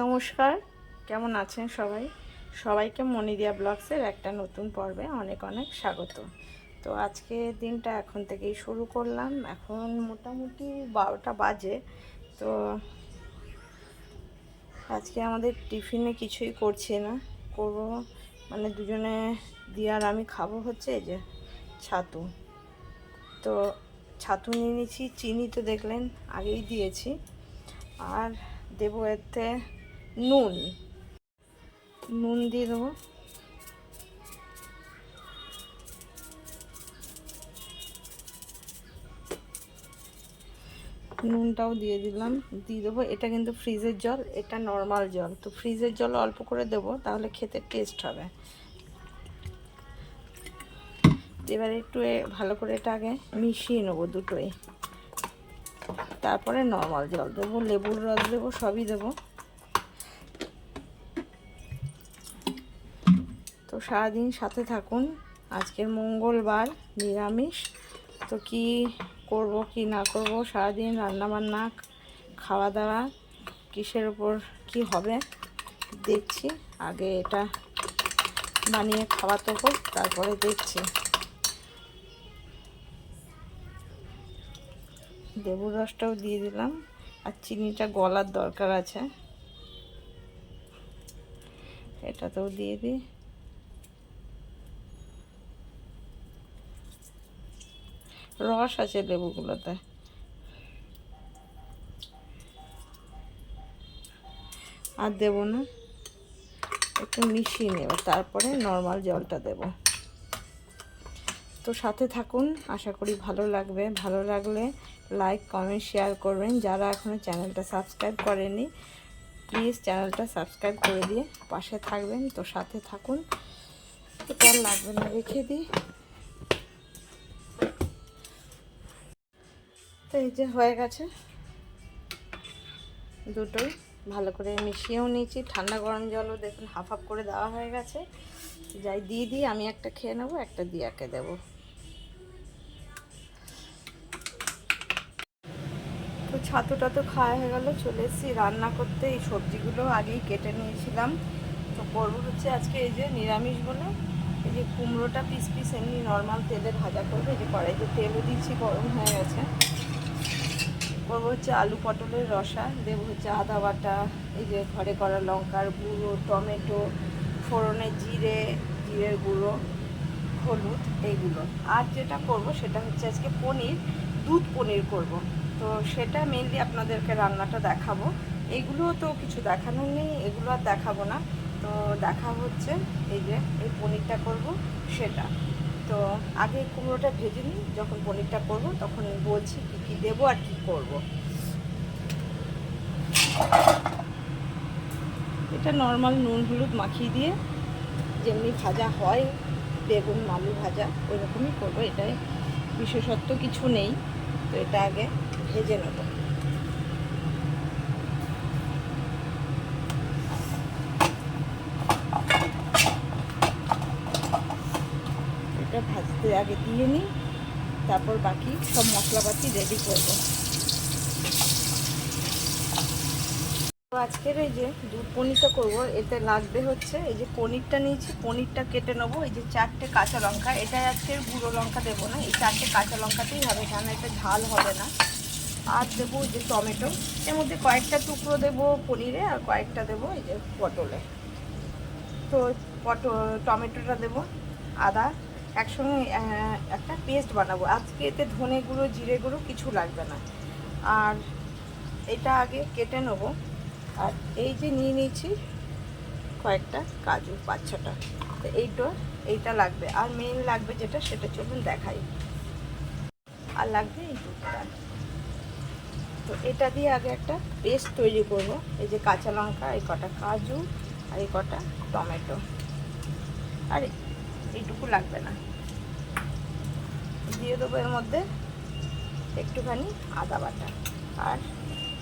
নমস্কার। কেমন আছেন সবাই? সবাইকে মনিরিয়া ব্লগসের একটা নতুন পর্বে অনেক অনেক স্বাগত। তো আজকে দিনটা এখন থেকেই শুরু করলাম। এখন মোটামুটি বারোটা বাজে। তো আজকে আমাদের টিফিনে কিছুই করছি না। করব মানে দুজনে দিয়ে আর আমি খাব হচ্ছে যে ছাতু। তো ছাতু নিয়ে নিয়েছি, চিনি তো দেখলেন আগেই দিয়েছি। আর দেবো এতে নুন। নুন দিয়ে দেবো। নুনটাও দিয়ে দিলাম। দিয়ে দেবো, এটা কিন্তু ফ্রিজের জল, এটা নর্মাল জল। তো ফ্রিজের জল অল্প করে দেবো, তাহলে খেতে টেস্ট হবে। এবারে একটু ভালো করে এটা আগে মিশিয়ে নেব দুটোই। তারপরে নর্মাল জল দেবো, লেবুর রস দেবো, সবই দেবো। সারাদিন সাথে থাকুন। আজকের মঙ্গলবার, নিরামিষ। তো কি করব, কি না করব, সারাদিন রান্নাবান্না খাওয়া দাওয়া কিসের ওপর কি হবে দেখছি। আগে এটা বানিয়ে খাওয়া তো হোক, তারপরে দেখছি। লেবুর রসটাও দিয়ে দিলাম, আর চিনিটা গলার দরকার আছে। এটাতেও দিয়ে দিই। রস আছে লেবুগুলোতে। আর দেব না, একটু মিশিয়ে নেব, তারপরে নর্মাল জলটা দেব। তো সাথে থাকুন, আশা করি ভালো লাগবে। ভালো লাগলে লাইক কমেন্ট শেয়ার করবেন। যারা এখনও চ্যানেলটা সাবস্ক্রাইব করেনি প্লিজ চ্যানেলটা সাবস্ক্রাইব করে দিয়ে পাশে থাকবেন। তো সাথে থাকুন, তো লাগবে না, রেখে দিই। তো এই যে হয়ে গেছে। দুটোই ভালো করে মিশিয়েও নিয়েছি। ঠান্ডা গরম জলও দেখুন হাফ হাফ করে দেওয়া হয়ে গেছে। যাই দিয়ে দিই, আমি একটা খেয়ে নেব, একটা দিয়াকে দেবো। তো ছাতুটা তো খাওয়া হয়ে গেল, চলে এসেছি রান্না করতে। এই সবজিগুলো আগেই কেটে নিয়েছিলাম। তো করব হচ্ছে আজকে এই যে নিরামিষ বলে। এই যে কুমড়োটা পিস পিস এমনি নর্মাল তেলে ভাজা করব। এই যে কড়াইতে তেলও দিচ্ছি, গরম হয়ে গেছে। করব হচ্ছে আলু পটলের রসা, দেবো হচ্ছে আদা বাটা, এই যে ঘরে করা লঙ্কার গুঁড়ো, টমেটো, ফোড়নে জিরে, জিরের গুঁড়ো, হলুদ, এইগুলো। আর যেটা করব সেটা হচ্ছে আজকে পনির, দুধ পনির করব। তো সেটা মেনলি আপনাদেরকে রান্নাটা দেখাবো। এইগুলো তো কিছু দেখানোর নেই, এগুলো আর দেখাবো না। তো দেখা হচ্ছে, এই যে, এই পনিরটা করব, সেটা। তো আগে কুমড়োটা ভেজে নিই, যখন পনিরটা করব তখন বলছি কী কী দেবো আর কী করব। এটা নর্মাল নুন হলুদ মাখিয়ে দিয়ে যেমনি ভাজা হয়, বেগুন, আলু ভাজা ওই রকমই করব, এটাই বিশেষত্ব কিছু নেই, তো এটা আগে ভেজে নেব এটা ভাজতে আগে দিয়ে নিই, তারপর বাকি সব মশলাপাতি রেডি করব। তো আজকের এই যে দুধ পনিরটা করব, এতে লাগবে হচ্ছে এই যে পনিরটা নিয়েছি, পনিরটা কেটে নেব, এই যে চারটে কাঁচা লঙ্কা এটা আজকে গুঁড়ো লঙ্কা দেবো না, এই চারটে কাঁচা লঙ্কাতেই হবে কেন এটা ঝাল হবে না। আর দেবো যে টমেটো, এর মধ্যে কয়েকটা টুকরো দেবো পনিরে আর কয়েকটা দেবো এই যে পটলে। তো পট, টমেটোটা দেবো, আদা একসঙ্গে একটা পেস্ট বানাবো। আজকে এতে ধনে গুঁড়ো, জিরে গুঁড়ো কিছু লাগবে না। আর এটা আগে কেটে নেব। আর এই যে নিয়ে নিয়েছি কয়েকটা কাজু, পাঁচ ছটা। তো এইটা এইটা লাগবে। আর মেন লাগবে যেটা, সেটা চলুন দেখাই। আর লাগবে এই দুধটা তো এটা দিয়ে আগে একটা পেস্ট তৈরি করব। এই যে কাঁচা লঙ্কা, এই কটা কাজু, আর এই কটা টমেটো। আর এইটুকু লাগবে না। দিয়ে দেবো এর মধ্যে একটুখানি আদা বাটা। আর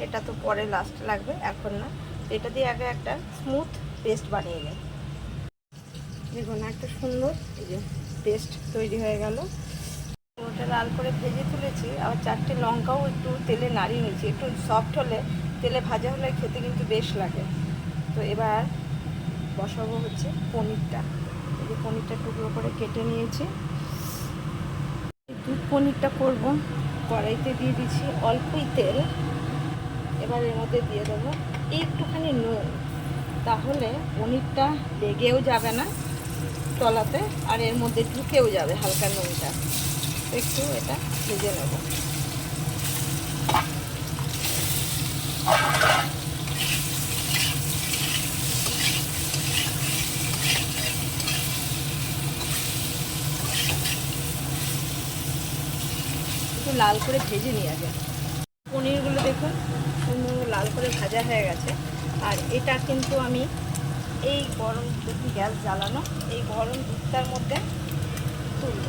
এটা তো পরে লাস্টে লাগবে, এখন না। এটা দিয়ে আগে একটা স্মুথ পেস্ট বানিয়ে নিই। দেখুন একটা সুন্দর এই যে পেস্ট তৈরি হয়ে গেল। ওটা লাল করে ভেজে তুলেছি, আবার চারটে লঙ্কাও একটু তেলে নাড়িয়ে নিয়েছি। একটু সফট হলে, তেলে ভাজা হলে খেতে কিন্তু বেশ লাগে। তো এবার বসাবো হচ্ছে পনিরটা। পনিরটা টুকরো করে কেটে নিয়েছি। দুধ পনিরটা করব। কড়াইতে দিয়ে দিচ্ছি অল্পই তেল। এবার এর মধ্যে দিয়ে দেবো একটুখানি নুন। তাহলে পনিরটা লেগেও যাবে না তলাতে, আর এর মধ্যে ঢুকেও যাবে হালকা নুনটা। একটু এটা ভেজে নেব। একটু লাল করে ভেজে নিয়ে আগে পনিরগুলো দেখুন, সুন্দর লাল করে ভাজা হয়ে গেছে। আর এটা কিন্তু আমি এই গরম দেখি গ্যাস জ্বালানো, এই গরম দুধটার মধ্যে তুলব।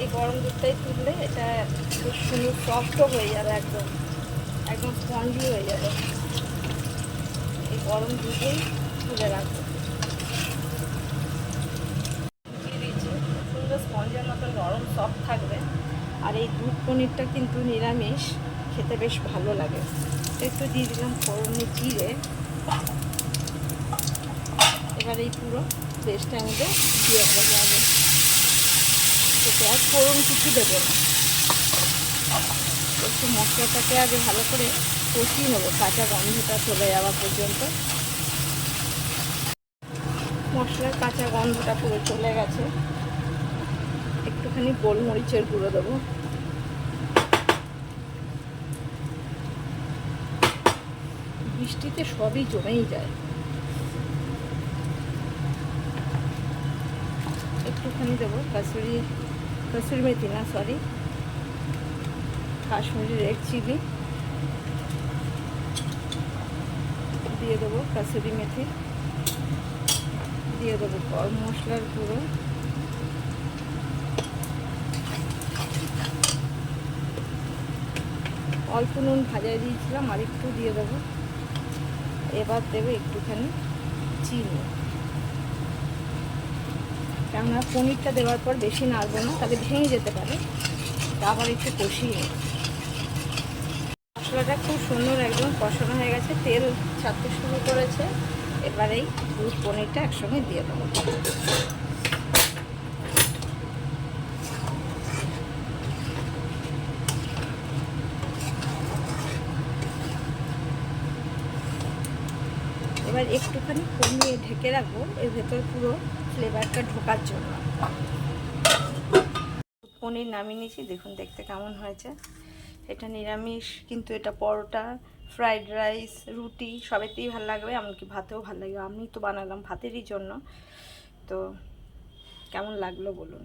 এই গরম দুধটাই তুললে এটা খুব সুন্দর সফটও হয়ে যাবে একদম একদম স্পঞ্জি হয়ে যাবে। এই গরম দুধেই তুলে রাখব। সুন্দর স্পঞ্জের মতো নরম সফট থাকবে। এই দুধ পনিরটা কিন্তু নিরামিষ, খেতে বেশ ভালো লাগে। একটু দিয়ে দিলাম ফোড়নে জিরে। এবার এই পুরো পেস্টটার মধ্যে দিয়ে দেবো আগে। তো আর ফোড়ন কিছু দেবো না। একটু মশলাটাকে আগে ভালো করে কষিয়ে নেব, কাঁচা গন্ধটা চলে যাওয়া পর্যন্ত। মশলার কাঁচা গন্ধটা পুরো চলে গেছে। একটুখানি গোলমরিচের গুঁড়ো দেবো। বৃষ্টিতে সবই জমেই যায়। একটুখানি দেবো, কাসুরি কাসুরি মেথি না সরি কাশ্মীরি রেড চিলি। দিয়ে দেবো কাসুরি মেথি। দিয়ে দেবো গরম মশলার গুঁড়ো। অল্প নুন ভাজায় দিয়েছিলাম আর একটু দিয়ে দেবো। এবার দেবে একটুখানি চিনি। কেননা পনিরটা দেওয়ার পর বেশি নাড়বো না তাহলে ভেঙে যেতে পারে আবার একটু কষিয়ে মশলাটা খুব সুন্দর একদম কষানো হয়ে গেছে, তেল ছাড়তে শুরু করেছে। এবারেই দুধ পনিরটা একসঙ্গে দিয়ে দেবো। এবার একটুখানি কমিয়ে ঢেকে রাখব, এর ভেতর পুরো ফ্লেভারটা ঢোকার জন্য। পনির নামিয়ে নিয়েছি, দেখুন দেখতে কেমন হয়েছে। এটা নিরামিষ, কিন্তু এটা পরোটা ফ্রাইড রাইস রুটি, সবেতেই ভালো লাগবে, এমনকি ভাতেও ভালো লাগবে। আমি তো বানালাম ভাতেরই জন্য। তো কেমন লাগল বলুন?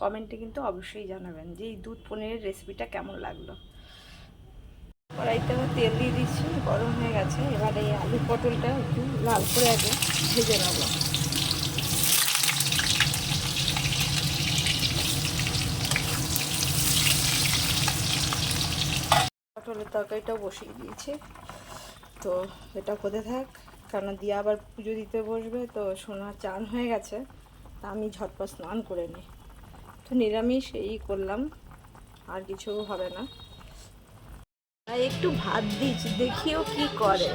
কমেন্টে কিন্তু অবশ্যই জানাবেন যে এই দুধ পনিরের রেসিপিটা কেমন লাগল। কড়াইতে আমি তেল দিয়ে দিচ্ছি, গরম হয়ে গেছে। এবার এই আলু পটলটা একটু লাল করে আগে ভেজে নেব। পটলের তরকারিটাও বসিয়ে দিয়েছি। তো এটা কোথায় থাক কারণ দিয়ে আবার পুজো দিতে বসবে, তো সোনা চান হয়ে গেছে। তা আমি ঝটপট স্নান করে নিই। তো নিরামিষ, এই করলাম, আর কিছু হবে না। একটু ভাত দিচ্ছি, দেখিও কি করে।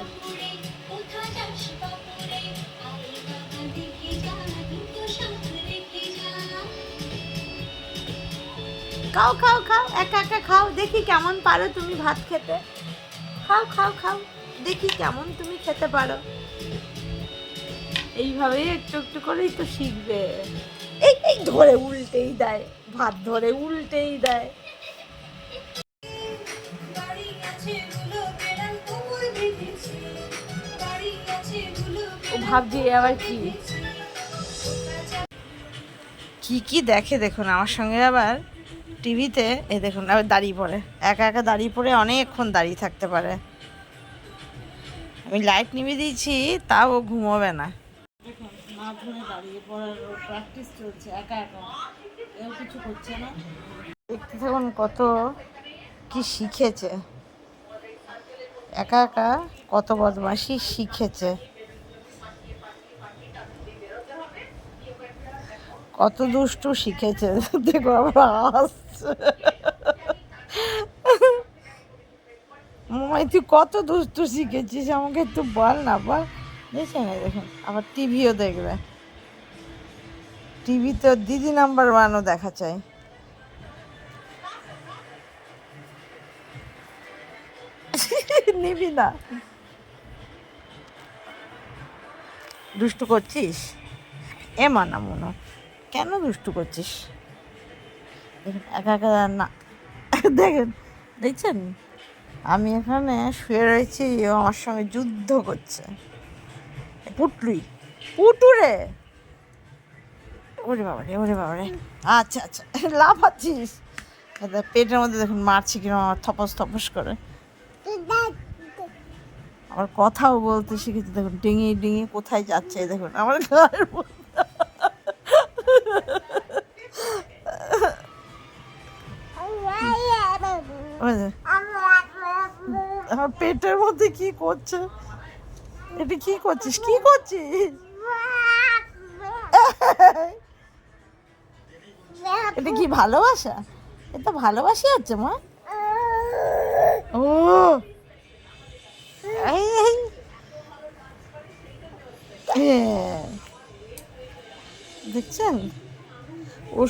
খাও খাও খাও, একা একা খাও, দেখি কেমন পারো তুমি ভাত খেতে। খাও খাও খাও, দেখি কেমন তুমি খেতে পারো। এইভাবেই একটু একটু করেই তো শিখবে। এই এই ধরে উল্টেই দেয়, ভাত ধরে উল্টেই দেয়। ভাবছি আবার কি? কি কি দেখে দেখুন আমার সঙ্গে আবার টিভিতে এ দেখুন আবার দাঁড়িয়ে পড়ে। একা একা দাঁড়িয়ে পড়ে অনেকক্ষণ দাঁড়িয়ে থাকতে পারে। আমি লাইট নিভিয়ে দিয়েছি তাও ও ঘুমোবে না। দেখুন না দাঁড়িয়ে পড়ার প্র্যাকটিস চলছে একা একা। কেউ কিছু করছে না। দেখতে থাকুন কত কি শিখেছে। একা একা কত বদমাশি শিখেছে। কত দুষ্টু শিখেছে, দেখো আবার আসছে মামাই ভাই তুই কত দুষ্টু শিখেছিস, আমাকে একটু বল না, বল। দেখছেন না দেখুন আবার টিভিও দেখবে। টিভি তো দিদি নাম্বার ওয়ানও দেখা চাই। নিবি না। দুষ্টু করছিস? এ মানা মনো কেন দুষ্টু করছিস? দেখুন একা একা না দেখেন দেখছেন? আমি এখানে শুয়ে রয়েছি ও আমার সঙ্গে যুদ্ধ করছে। পুটলুই পুটুরে! ওরে বাবারে ওরে বাবারে। আচ্ছা আচ্ছা লাফাচ্ছিস। দেখ, পেটের মধ্যে দেখুন মারছি কীরকম আমার থপস থপস করে। আবার কথাও বলতে শিখেছি দেখুন ডিঙিয়ে ডিঙিয়ে কোথায় যাচ্ছে দেখুন আমার ঘরের আমার পেটের মধ্যে কি করছে? এটা কি করছিস? কি করছিস? এটা কি ভালোবাসা? এটা ভালোবাসি হচ্ছে, মা? ও। দেখছেন? ওর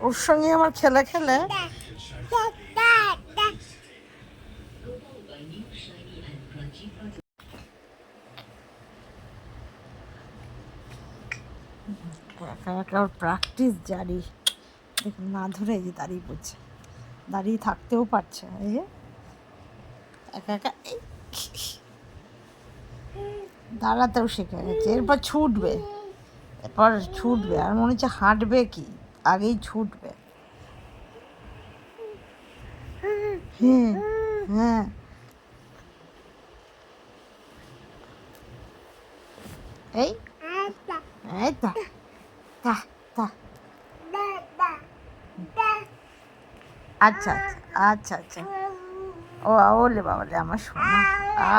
ওর সঙ্গে আমার খেলা খেলে একা একা ওর প্র্যাকটিস জারি। দেখুন, না ধরে এই যে দাঁড়িয়ে পড়ছে। দাঁড়িয়ে থাকতেও পারছে এই যে। একা একা। দাঁড়াতেও শিখে গেছে এরপর ছুটবে। এরপর ছুটবে। আর মনে হচ্ছে হাঁটবে কি? আগেই ছুটবে। হ্যাঁ হ্যাঁ। এই এই তা। আচ্ছা আচ্ছা আচ্ছা আচ্ছা। ও, ওলে বাবালে আমার সোনা।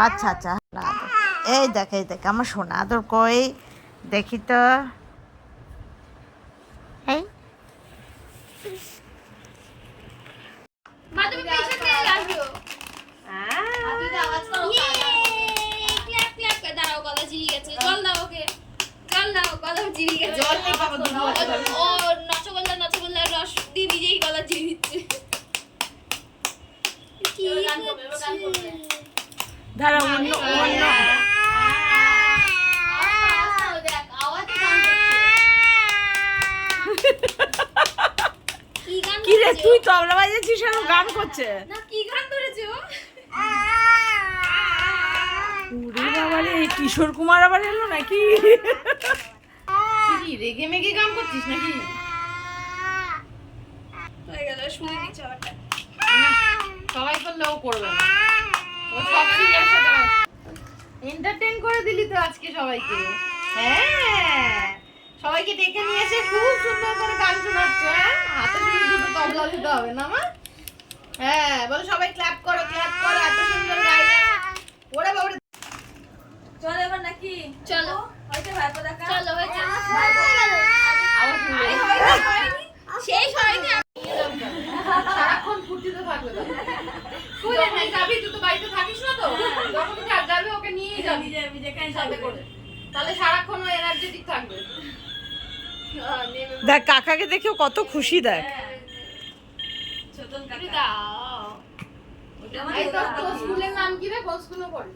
আচ্ছা আচ্ছা না এই দেখ এই দেখ, আমার সোনা আদর কই? দেখি তো এই মা তুমি পেছন থেকে আসো তুই তো আওয়াজ করো ক্ল্যাপ ক্ল্যাপ করে দাঁড়াও গলা চিড়ি গেছে জল দাও ওকে জল দাও গলা চিড়ি গেছে জল নেই বাবা, দুধ। ও নচগোল্লা নচগোল্লা রস দিয়ে নিজেই গলা চিড়ি দিচ্ছে কি? দাঁড়া অন্য অন্য আওয়াজ গান করছে। কি গান কি রে তুই? তবলা বাজিয়েছিস আর গান করছে না কি গান ধরেছে ও উরে বাবা রে কিশোর কুমার আবার এলো নাকি কি রেগে মেগে গান করছিস নাকি? হয়ে গেল শুনে সবাই করবে ও সব সাথে এন্টারটেইন করে দিলি তো আজকে সবাইকে। হ্যাঁ সবাইকে ডেকে নিয়ে এসে খুব সুন্দর করে গান শোনাচ্ছে হ্যাঁ? হাতে শুধু দুটো তবলা দিতে হবে না মা? হ্যাঁ বলো সবাই ক্ল্যাপ করো ক্ল্যাপ করো এত সুন্দর গাইলে ওরে বাবা চল এবার নাকি? চলো। হয়তো ভাইপো দেখা। চলো হয়েছে। আবার শুনবে শেষ হয়নি। সারাক্ষণ ফুর্তিতে থাকবে তো। তুই যখন যাবি তুই তো বাড়িতে থাকিস না তো। যখন তুই ওকে নিয়েই যাবি। সাথে করে? তাহলে সারাক্ষণ ও এনার্জেটিক থাকবে। দেখ কাকাকে দেখেও কত খুশি দেখ। স্কুলের নাম কি রে? কোন স্কুলে পড়িস।